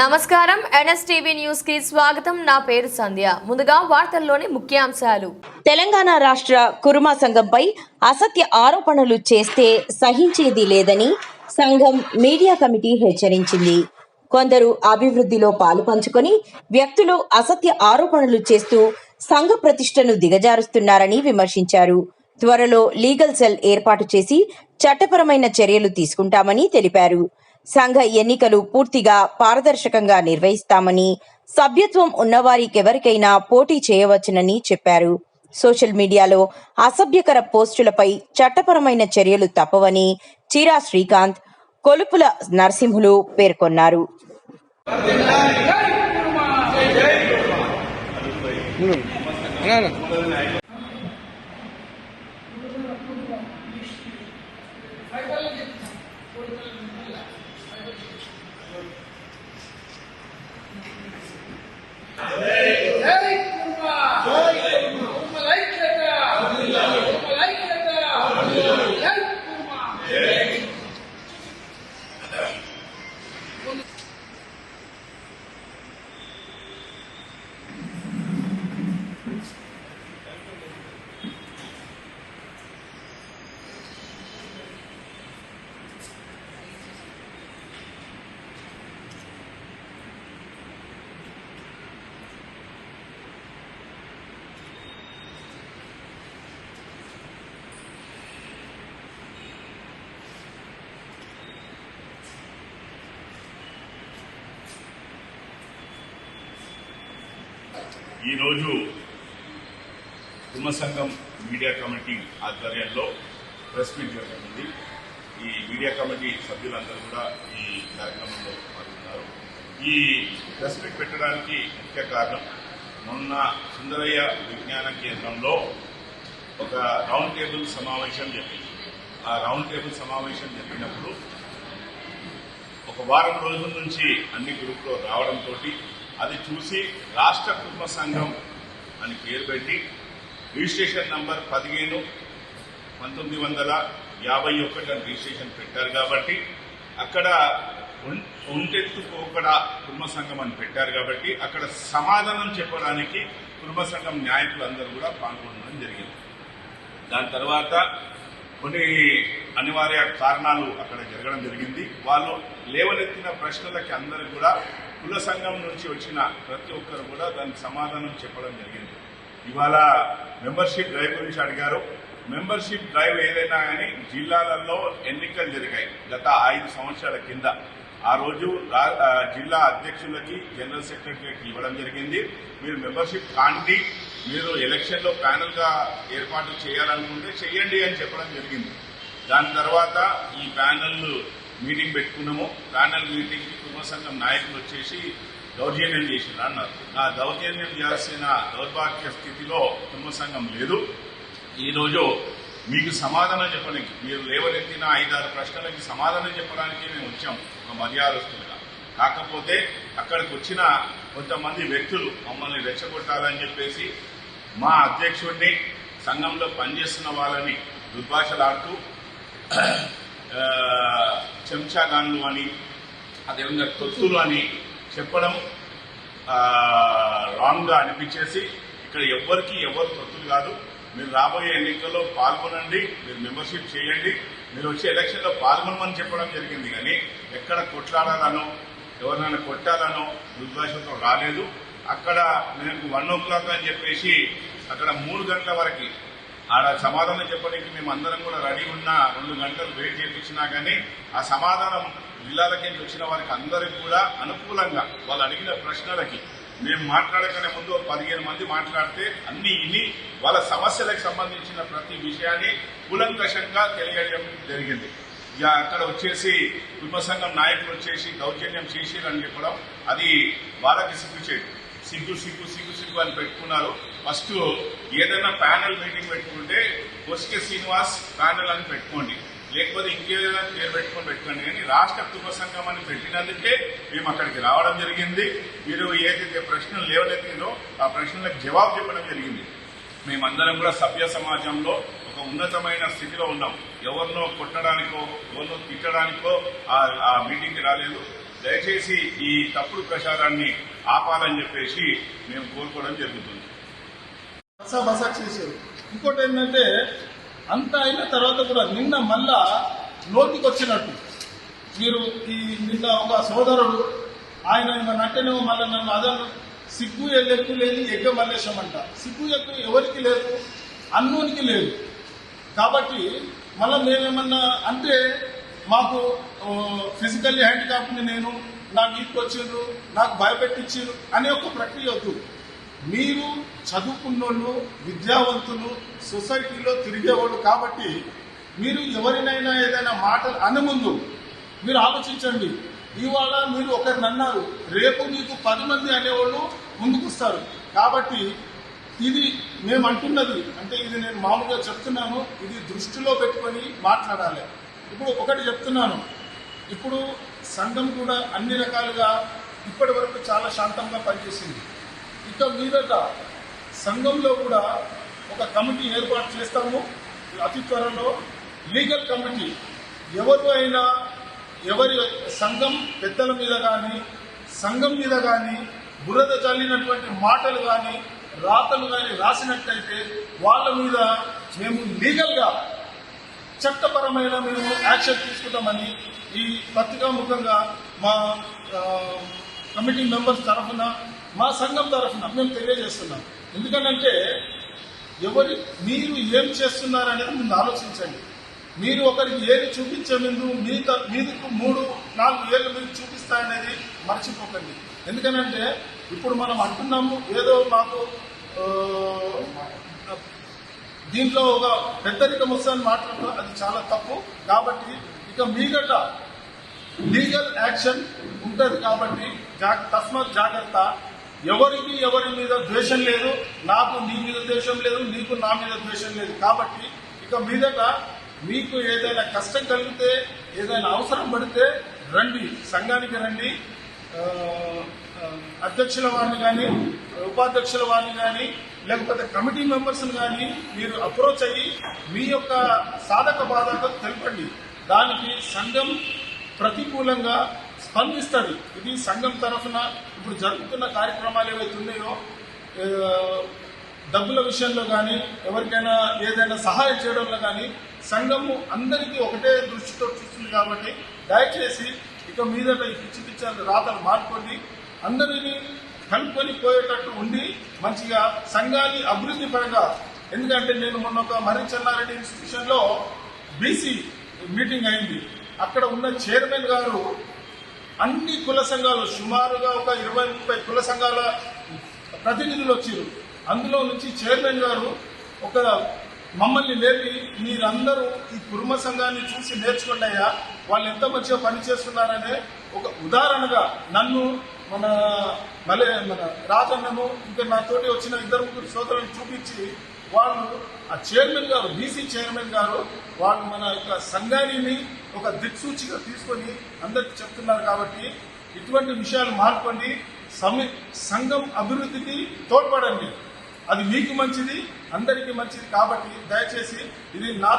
నమస్కారం. ఎన్ఎస్టీవీ న్యూస్కి స్వాగతం. నా పేరు సంధ్య. ముందుగా వార్తల్లోని ముఖ్యాంశాలు. తెలంగాణ రాష్ట్ర కురుమా సంఘంపై అసత్య ఆరోపణలు చేస్తే సహించేది లేదని సంఘం మీడియా కమిటీ హెచ్చరించింది. కొందరు అభివృద్ధిలో పాలు పంచుకొని వ్యక్తులు అసత్య ఆరోపణలు చేస్తూ సంఘ ప్రతిష్టను దిగజారుస్తున్నారని విమర్శించారు. త్వరలో లీగల్ సెల్ ఏర్పాటు చేసి చట్టపరమైన చర్యలు తీసుకుంటామని తెలిపారు. సంఘ ఎన్నికలు పూర్తిగా పారదర్శకంగా నిర్వహిస్తామని సభ్యత్వం ఉన్నవారికెవరికైనా పోటీ చేయవచ్చునని చెప్పారు. సోషల్ మీడియాలో అసభ్యకర పోస్టులపై చట్టపరమైన చర్యలు తప్పవని చీరా శ్రీకాంత్ కొలుపుల నరసింహులు పేర్కొన్నారు జై కుర్మా జై కుర్మా లైక్యత కుర్మా లైక్యత జై కుర్మా ఈరోజు కుమ్మ సంఘం మీడియా కమిటీ ఆధ్వర్యంలో ప్రెస్ మీట్ జరుగుతుంది. ఈ మీడియా కమిటీ సభ్యులందరూ కూడా ఈ కార్యక్రమంలో పాల్గొన్నారు. ఈ ప్రెస్ మీట్ పెట్టడానికి ముఖ్య కారణం మొన్న సుందరయ్య విజ్ఞాన కేంద్రంలో ఒక రౌండ్ టేబుల్ సమావేశం జరిగింది. ఆ రౌండ్ టేబుల్ సమావేశం జరిగినప్పుడు ఒక వారం రోజుల నుంచి అన్ని గ్రూప్లో రావడంతో అది చూసి రాష్ట్ర కుటుంబ సంఘం అని పేరు పెట్టి రిజిస్ట్రేషన్ నంబర్ పదిహేను పంతొమ్మిది వందల యాభై ఒకటి అని రిజిస్ట్రేషన్ పెట్టారు కాబట్టి అక్కడ ఉం- ఒంటెత్తు పోకడ కుటుంబ సంఘం అని పెట్టారు కాబట్టి అక్కడ సమాధానం చెప్పడానికి కుటుంబ సంఘం నాయకులందరూ కూడా పాల్గొనడం జరిగింది. దాని తర్వాత కొన్ని అనివార్య కారణాలు అక్కడ జరగడం జరిగింది. వాళ్ళు లేవనెత్తిన ప్రశ్నలకి అందరూ కూడా కుల సంఘం నుంచి వచ్చిన ప్రతి ఒక్కరు కూడా దానికి సమాధానం చెప్పడం జరిగింది. ఇవాళ మెంబర్షిప్ డ్రైవ్ గురించి అడిగారు. మెంబర్షిప్ డ్రైవ్ ఏదైనా కానీ జిల్లాలలో ఎన్నికలు జరిగాయి. గత ఐదు సంవత్సరాల కింద. ఆ రోజు జిల్లా అధ్యక్షులకి జనరల్ సెక్రటరీకి ఇవ్వడం జరిగింది. మీరు మెంబర్షిప్ కాండి. మీరు ఎలక్షన్లో ప్యానల్గా ఏర్పాటు చేయాలనుకుంటే చెయ్యండి అని చెప్పడం జరిగింది. దాని తర్వాత ఈ ప్యానల్ మీటింగ్ పెట్టుకున్నాము. ప్యానల్ మీటింగ్ కుటుంబ సంఘం నాయకులు వచ్చేసి దౌర్జన్యం చేసిండ్రు అన్నారు. ఆ దౌర్జన్యం చేయాల్సిన దౌర్భాగ్య స్థితిలో కుటుంబ సంఘం లేదు. ఈరోజు మీకు సమాధానం చెప్పడానికి మీరు లేవనెత్తిన ఐదారు ప్రశ్నలకి సమాధానం చెప్పడానికి మేము వచ్చాం. ఒక మర్యాదస్తులుగా. కాకపోతే అక్కడికి వచ్చిన కొంతమంది వ్యక్తులు మమ్మల్ని రెచ్చగొట్టాలని చెప్పేసి మా అధ్యక్షుడిని సంఘంలో పనిచేస్తున్న వాళ్ళని దుర్భాషలాడుతూ చెంచాగాన్లు అని అదేవిధంగా తొత్తులు అని చెప్పడం రాంగ్గా అనిపించేసి ఇక్కడ ఎవ్వరికి ఎవరు తొత్తులు కాదు. మీరు రాబోయే ఎన్నికల్లో పాల్గొనండి మీరు మెంబర్షిప్ చేయండి. మీరు వచ్చే ఎలక్షన్లో పాల్గొనమని చెప్పడం జరిగింది కానీ ఎక్కడ కొట్లాడాలనో ఎవరినైనా కొట్టాలనో దుర్భాషతో రాలేదు. అక్కడ మీకు వన్ ఓ క్లాక్ అని చెప్పేసి అక్కడ మూడు గంటల వరకు ఆడ సమాధానం చెప్పడానికి మేము అందరం కూడా రెడీ ఉన్న రెండు గంటలు వెయిట్ చేయించినా కానీ ఆ సమాధానం జిల్లాలకి వచ్చిన వారికి అందరికి కూడా అనుకూలంగా వాళ్ళు అడిగిన ప్రశ్నలకి మేము మాట్లాడకనే ముందు ఒక పదిహేను మంది మాట్లాడితే అన్ని ఇని వాళ్ళ సమస్యలకు సంబంధించిన ప్రతి విషయాన్ని కూలంకషంగా తెలియజేయడం జరిగింది. ఇక అక్కడ వచ్చేసి కుటుంబ సంఘం నాయకులు వచ్చేసి దౌర్జన్యం చేసిరని చెప్పడం అది వాళ్ళకి సిగ్గుచేటు సిగ్గు సిగ్గు సిగ్గు సిగ్గు అని పెట్టుకున్నారు. ఫస్ట్ ఏదైనా ప్యానల్ మీటింగ్ పెట్టుకుంటే కొసికే శ్రీనివాస్ ప్యానల్ అని పెట్టుకోండి. లేకపోతే ఇంకేదైనా పేరు పెట్టుకొని పెట్టుకోండి. కానీ రాష్ట్ర కుటుంబ సంఘం అని పెట్టినందుకే మేము అక్కడికి రావడం జరిగింది. మీరు ఏదైతే ప్రశ్నలు లేవనెత్తిందో ఆ ప్రశ్నలకు జవాబు చెప్పడం జరిగింది. మేమందరం కూడా సభ్య సమాజంలో ఒక ఉన్నతమైన స్థితిలో ఉన్నాం. ఎవరినో కొట్టడానికో ఎవరినో తిట్టడానికో ఆ- ఆ మీటింగ్కి రాలేదు. దయచేసి ఈ తప్పుడు ప్రచారాన్ని ఆపాలని చెప్పేసి మేము కోరుకోవడం జరుగుతుంది. చేశారు. ఇంకోటి ఏంటంటే అంతా అయిన తర్వాత కూడా నిన్న మళ్ళా లోతుకి వచ్చినట్టు. మీరు ఈ నిన్న ఒక సోదరుడు ఆయన నట్టనేమో మళ్ళీ నన్ను అదను. సిగ్గు ఎల్లెక్కు లేని ఎగ్గ మల్లేశం అంట. సిగ్గు ఎక్కువ ఎవరికి లేదు అన్నోనికి లేదు. కాబట్టి మళ్ళీ మేమేమన్నా అంటే మాకు ఫిజికల్లీ హ్యాండిక్యాప్ని నేను నాకు ఈడ్కి వచ్చిండ్రు నాకు భయపెట్టించారు అనే ఒక ప్రక్రియ వద్దు. మీరు చదువుకున్నోళ్ళు విద్యావంతులు సొసైటీలో తిరిగేవాళ్ళు కాబట్టి మీరు ఎవరినైనా ఏదైనా మాటలు అనే ముందు మీరు ఆలోచించండి. ఇవాళ మీరు ఒకరిని అన్నారు రేపు మీకు పది మంది అనేవాళ్ళు ముందుకొస్తారు. కాబట్టి ఇది మేము అంటున్నది అంటే ఇది నేను మామూలుగా చెప్తున్నాను ఇది దృష్టిలో పెట్టుకొని మాట్లాడాలి. ఇప్పుడు ఒకటి చెప్తున్నాను. ఇప్పుడు సంఘం కూడా అన్ని రకాలుగా ఇప్పటి వరకు చాలా శాంతంగా పనిచేసింది. ఇక మీదట సంఘంలో కూడా ఒక కమిటీ ఏర్పాటు చేస్తాము. అతి త్వరలో లీగల్ కమిటీ. ఎవరు అయినా ఎవరి సంఘం పెద్దల మీద కానీ సంఘం మీద కానీ బురద చల్లినటువంటి మాటలు కానీ రాతలు కానీ రాసినట్లయితే వాళ్ళ మీద మేము లీగల్గా చట్టపరమైన మేము యాక్షన్ తీసుకుంటామని ఈ పత్రికా ముఖంగా మా కమిటీ మెంబర్స్ తరఫున మా సంఘం తరఫున మేము తెలియజేస్తున్నాం. ఎందుకంటే ఎవరి మీరు ఏం చేస్తున్నారనేది ముందు ఆలోచించండి. మీరు ఒకరికి ఏది చూపించే ముందు మీ త- మీదికు మూడు నాలుగు ఏళ్ళు మీరు చూపిస్తాయనేది మర్చిపోకండి. ఎందుకనంటే ఇప్పుడు మనం అంటున్నాము ఏదో మాకు దీంట్లో ఒక పెద్దరికం వస్తుందని మాట్లాడటం అది చాలా తప్పు. కాబట్టి ఇక మీదట లీగల్ యాక్షన్ ఉంటుంది కాబట్టి జా- తస్మాత్ జాగ్రత్త. ఎవరికి ఎవరి మీద ద్వేషం లేదు నాకు నీ మీద ద్వేషం లేదు నీకు నా మీద ద్వేషం లేదు. కాబట్టి ఇక మీదట మీకు ఏదైనా కష్టం కలిగితే ఏదైనా అవసరం పడితే రండి సంఘానికి రండి. అధ్యక్షుల వారిని కానీ ఉపాధ్యక్షుల వారిని కానీ లేకపోతే కమిటీ మెంబర్స్ కానీ మీరు అప్రోచ్ అయ్యి మీ యొక్క సాధక బాధక తెలపండి. దానికి సంఘం ప్రతికూలంగా స్పందిస్తుంది. ఇది సంఘం తరఫున ఇప్పుడు జరుగుతున్న కార్యక్రమాలు ఏవైతే ఉన్నాయో డబ్బుల విషయంలో కానీ ఎవరికైనా ఏదైనా సహాయం చేయడంలో కానీ సంఘము అందరికీ ఒకటే దృష్టితో చూస్తుంది కాబట్టి దయచేసి ఇక మీదట ఈ పిచ్చి పిచ్చి రాతలు మార్చుకోండి అందరినీ కలుపుకొని పోయేటట్టు ఉండి మంచిగా సంఘాన్ని అభివృద్ధి పరంగా ఎందుకంటే నేను మొన్న ఒక మర్రి చెన్నారెడ్డి ఇన్స్టిట్యూషన్లో బీసీ మీటింగ్ అయింది. అక్కడ ఉన్న చైర్మన్ గారు అన్ని కుల సంఘాలు సుమారుగా ఒక ఇరవై ముప్పై కుల సంఘాల ప్రతినిధులు వచ్చారు. అందులో నుంచి చైర్మన్ గారు ఒక మమ్మల్ని లేపి మీరందరూ ఈ కుర్మ సంఘాన్ని చూసి నేర్చుకోండి అయ్యా. వాళ్ళు ఎంత మంచిగా పనిచేస్తున్నారనే ఒక ఉదాహరణగా నన్ను మన మలే మన రాజన్నను ఇంకా నాతోటి వచ్చిన ఇద్దరు ముగ్గురు సోదరులను చూపించి వాళ్ళు ఆ చైర్మన్ గారు బీసీ చైర్మన్ గారు వాళ్ళు మన యొక్క సంఘాన్ని ఒక దిక్సూచిగా తీసుకొని అందరికి చెప్తున్నారు కాబట్టి ఇటువంటి విషయాలు మార్పండి సమి సంఘం అభివృద్ధికి తోడ్పడండి. అది మీకు మంచిది అందరికీ మంచిది కాబట్టి దయచేసి ఇది నా